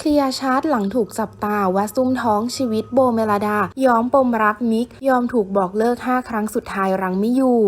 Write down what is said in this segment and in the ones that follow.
เคลียร์ชาร์ตหลังถูกจับตาว่าซุ่มท้องชีวิตโบเมลาดา ยอมปมรักมิก ยอมถูกบอกเลิก 5 ครั้งสุดท้ายรังไม่อยู่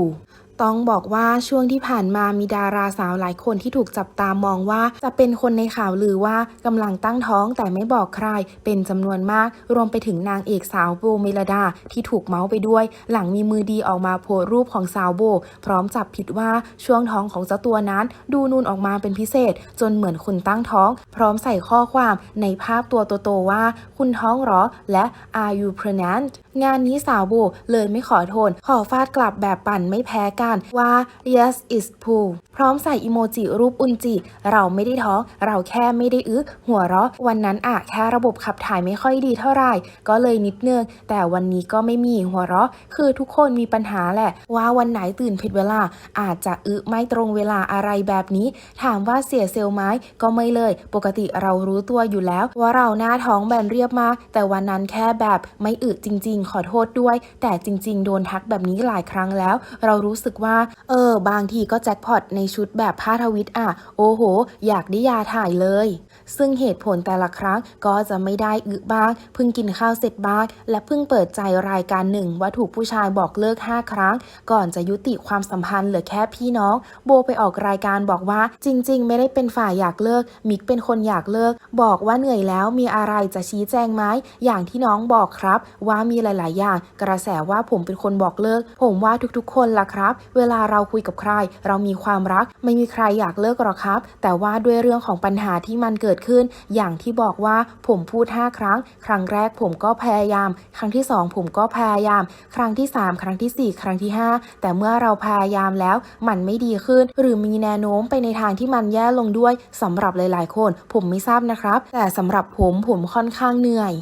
ต้องบอกว่าช่วงที่ผ่านมามีดาราสาวหลายคนที่ถูกจับตามองว่าจะเป็นคนในข่าวลือว่ากำลังตั้งท้องแต่ไม่บอกใคร เป็นจำนวนมาก รวมไปถึงนางเอกสาวโบเมลดาที่ถูกเมาส์ไปด้วย หลังมีมือดีออกมาโพสรูปของสาวโบ พร้อมจับผิดว่าช่วงท้องของเจ้าตัวนั้น ดูนูนออกมาเป็นพิเศษ จนเหมือนคนตั้งท้อง พร้อมใส่ข้อความในภาพตัวโตๆว่า คุณท้องหรอและ are you pregnant งานนี้สาวโบเลยไม่ขอโทษขอฟาดกลับแบบปั่นไม่แพ้กันว่า yes is poo พร้อมใส่อีโมจิรูปอุนจิ เราไม่ได้ท้อง เราแค่ไม่ได้อึหัวเราะ วันนั้นอะแค่ระบบขับถ่ายไม่ค่อยดีเท่าไหร่ ก็เลยนิดนึง แต่วันนี้ก็ไม่มีหัวเราะ คือทุกคนมีปัญหาแหละ ว่าวันไหนตื่นผิดเวลา อาจจะอึไม่ตรงเวลาอะไรแบบนี้ ถามว่าเสียเซลล์ไหมก็ไม่เลย ปกติเรารู้ตัวอยู่แล้ว ว่าเราหน้าท้องแบนเรียบมากแต่วันนั้นแค่แบบไม่อึจริง ๆ ขอโทษด้วย แต่จริง ๆ โดนทักแบบนี้หลายครั้งแล้ว เรารู้สึกว่า เออ บางทีก็แจ็คพอตในชุดแบบผ้าทวิตอะ โอ้โห อยากได้ยาถ่ายเลย ซึ่งเหตุผลแต่ละครั้งก็จะไม่ได้อึบ้างเพิ่งกินข้าวเสร็จบ้างและเพิ่งเปิดใจรายการหนึ่งว่าถูกผู้ชายบอกเลิก 5 ครั้ง ก่อนจะยุติความสัมพันธ์เหลือแค่พี่น้อง โบไปออกรายการบอกว่าจริง ๆ ไม่ได้เป็นฝ่ายอยากเลิก มิกเป็นคนอยากเลิก บอกว่าเหนื่อยแล้วมีอะไรจะชี้แจงไหมอย่างที่น้องบอกครับ ว่ามีหลาย ๆ อย่าง กระแสว่าผมเป็นคนบอกเลิก ผมว่าทุกๆ คนล่ะครับเวลาเราคุยกับใคร เรามีความรัก ไม่มีใครอยากเลิกหรอกครับ แต่ว่าด้วยเรื่องของปัญหาที่มันเกิดขึ้น อย่างที่บอกว่าผมพูด 5 ครั้ง ครั้งแรกผมก็พยายาม ครั้งที่ 2 ผมก็พยายาม ครั้งที่ 3 ครั้งทีสี่4 ครั้งที่ 5 แต่เมื่อเราพยายามแล้ว มันไม่ดีขึ้น หรือมีแนวโน้มไปในทางที่มันแย่ลงด้วยสำหรับหลาย ๆ คน ผมไม่ทราบนะครับ แต่สำหรับผมผมค่อนข้างเหนื่อย